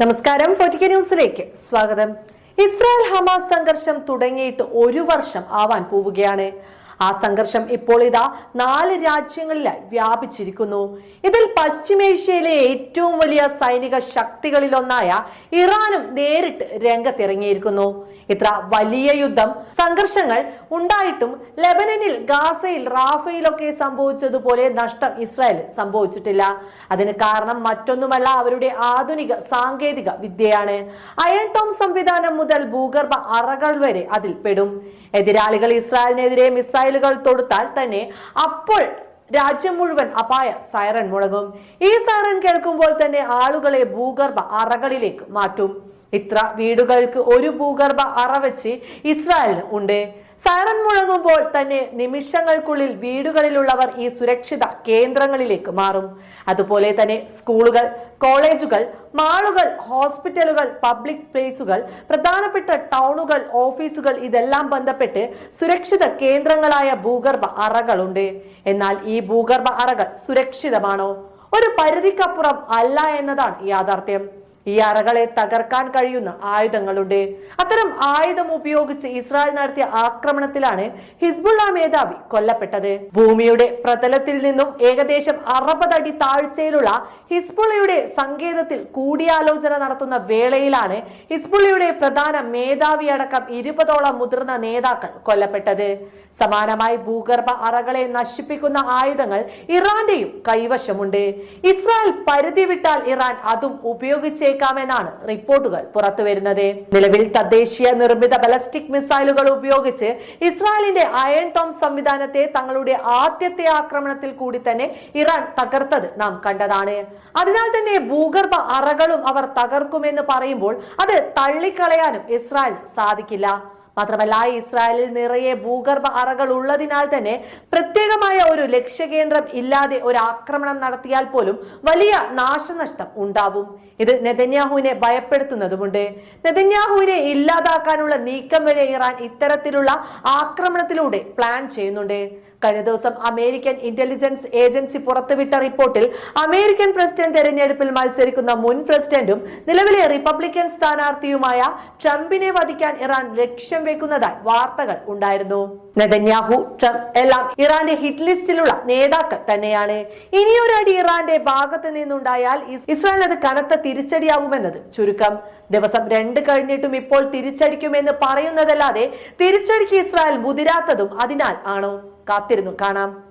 നമസ്കാരം ന്യൂസിലേക്ക് സ്വാഗതം. ഇസ്രായേൽ ഹമാസ് സംഘർഷം തുടങ്ങിയിട്ട് ഒരു വർഷം ആവാൻ പോവുകയാണ്. ആ സംഘർഷം ഇപ്പോൾ ഇതാ നാല് രാജ്യങ്ങളിലായി വ്യാപിച്ചിരിക്കുന്നു. ഇതിൽ പശ്ചിമേഷ്യയിലെ ഏറ്റവും വലിയ സൈനിക ശക്തികളിലൊന്നായ ഇറാനും നേരിട്ട് രംഗത്തിറങ്ങിയിരിക്കുന്നു. ഇത്ര വലിയ യുദ്ധം സംഘർഷങ്ങൾ ഉണ്ടായിട്ടും ലെബനനിൽ ഗാസയിൽ റാഫയിലൊക്കെ സംഭവിച്ചതുപോലെ നഷ്ടം ഇസ്രായേൽ സംഭവിച്ചിട്ടില്ല. അതിന് കാരണം മറ്റൊന്നുമല്ല അവരുടെ ആധുനിക സാങ്കേതിക വിദ്യയാണ്. അയൺ ടോം സംവിധാനം മുതൽ ഭൂഗർഭ അറകൾ വരെ അതിൽ പെടും. എതിരാളികൾ ഇസ്രായേലിനെതിരെ മിസൈലുകൾ തൊടുത്താൽ തന്നെ അപ്പോൾ രാജ്യം മുഴുവൻ അപായ സൈറൺ മുഴങ്ങും. ഈ സൈറൺ കേൾക്കുമ്പോൾ തന്നെ ആളുകളെ ഭൂഗർഭ അറകളിലേക്ക് മാറ്റും. ഇത്ര വീടുകൾക്ക് ഒരു ഭൂഗർഭ അറ വെച്ച് ഇസ്രായേലിന് ഉണ്ട്. സൈറൺ മുഴങ്ങുമ്പോൾ തന്നെ നിമിഷങ്ങൾക്കുള്ളിൽ വീടുകളിലുള്ളവർ ഈ സുരക്ഷിത കേന്ദ്രങ്ങളിലേക്ക് മാറും. അതുപോലെ തന്നെ സ്കൂളുകൾ കോളേജുകൾ മാളുകൾ ഹോസ്പിറ്റലുകൾ പബ്ലിക് പ്ലേസുകൾ പ്രധാനപ്പെട്ട ടൗണുകൾ ഓഫീസുകൾ ഇതെല്ലാം ബന്ധപ്പെട്ട് സുരക്ഷിത കേന്ദ്രങ്ങളായ ഭൂഗർഭ അറകളുണ്ട്. എന്നാൽ ഈ ഭൂഗർഭ അറകൾ സുരക്ഷിതമാണോ? ഒരു പരിധിക്കപ്പുറം അല്ല എന്നതാണ് യാഥാർത്ഥ്യം. ഈ അറകളെ തകർക്കാൻ കഴിയുന്ന ആയുധങ്ങളുണ്ട് അത്തരം ആയുധം ഉപയോഗിച്ച് ഇസ്രായേൽ നടത്തിയ ആക്രമണത്തിലാണ് ഹിസ്ബുള്ള മേധാവി കൊല്ലപ്പെട്ടത്. ഭൂമിയുടെ പ്രതലത്തിൽ നിന്നും ഏകദേശം അറുപത് അടി താഴ്ചയിലുള്ള ഹിസ്ബുള്ളയുടെ സങ്കേതത്തിൽ കൂടിയാലോചന നടത്തുന്ന വേളയിലാണ് ഹിസ്ബുള്ളയുടെ പ്രധാന മേധാവി അടക്കം ഇരുപതോളം മുതിർന്ന നേതാക്കൾ കൊല്ലപ്പെട്ടത്. സമാനമായി ഭൂഗർഭ അറകളെ നശിപ്പിക്കുന്ന ആയുധങ്ങൾ ഇറാന്റെയും കൈവശമുണ്ട്. ഇസ്രായേൽ പരിധി വിട്ടാൽ ഇറാൻ അതും ഉപയോഗിച്ചേക്കാമെന്നാണ് റിപ്പോർട്ടുകൾ പുറത്തുവരുന്നത്. നിലവിൽ തദ്ദേശീയ നിർമ്മിത ബലസ്റ്റിക് മിസൈലുകൾ ഉപയോഗിച്ച് ഇസ്രായേലിന്റെ അയൺ ടോം സംവിധാനത്തെ തങ്ങളുടെ ആദ്യത്തെ ആക്രമണത്തിൽ കൂടി തന്നെ ഇറാൻ തകർത്തത് നാം കണ്ടതാണ്. അതിനാൽ തന്നെ ഭൂഗർഭ അറകളും അവർ തകർക്കുമെന്ന് പറയുമ്പോൾ അത് തള്ളിക്കളയാനും ഇസ്രായേൽ സാധിക്കില്ല. മാത്രമല്ല ഇസ്രായേലിൽ നിറയെ ഭൂഗർഭ അറകൾ ഉള്ളതിനാൽ തന്നെ പ്രത്യേകമായ ഒരു ലക്ഷ്യകേന്ദ്രം ഇല്ലാതെ ഒരു ആക്രമണം നടത്തിയാൽ പോലും വലിയ നാശനഷ്ടം ഉണ്ടാവും. ഇത് നെതന്യാഹുവിനെ ഭയപ്പെടുത്തുന്നതുമുണ്ട്. നെതന്യാഹുവിനെ ഇല്ലാതാക്കാനുള്ള നീക്കം വരെ ഇറാൻ ഇത്തരത്തിലുള്ള ആക്രമണത്തിലൂടെ പ്ലാൻ ചെയ്യുന്നുണ്ട്. കഴിഞ്ഞ ദിവസം അമേരിക്കൻ ഇന്റലിജൻസ് ഏജൻസി പുറത്തുവിട്ട റിപ്പോർട്ടിൽ അമേരിക്കൻ പ്രസിഡന്റ് തെരഞ്ഞെടുപ്പിൽ മത്സരിക്കുന്ന മുൻ പ്രസിഡന്റും നിലവിലെ റിപ്പബ്ലിക്കൻ സ്ഥാനാർത്ഥിയുമായ ട്രംപിനെ വധിക്കാൻ ഇറാൻ ലക്ഷ്യം വെക്കുന്നതായി വാർത്തകൾ ഉണ്ടായിരുന്നു. നെതന്യാഹു ട്രംപ് എല്ലാം ഇറാന്റെ ഹിറ്റ് ലിസ്റ്റിലുള്ള നേതാക്കൾ തന്നെയാണ്. ഇനിയൊരടി ഇറാന്റെ ഭാഗത്ത് നിന്നുണ്ടായാൽ ഇസ്രായേലിന് അത് കനത്ത തിരിച്ചടിയാവുമെന്നത് ചുരുക്കം. ദിവസം രണ്ട് കഴിഞ്ഞിട്ടും ഇപ്പോൾ തിരിച്ചടിക്കുമെന്ന് പറയുന്നതല്ലാതെ തിരിച്ചടിക്ക് ഇസ്രായേൽ മുതിരാത്തതും അതിനാൽ ആണോ? കാത്തിരുന്നു കാണാം.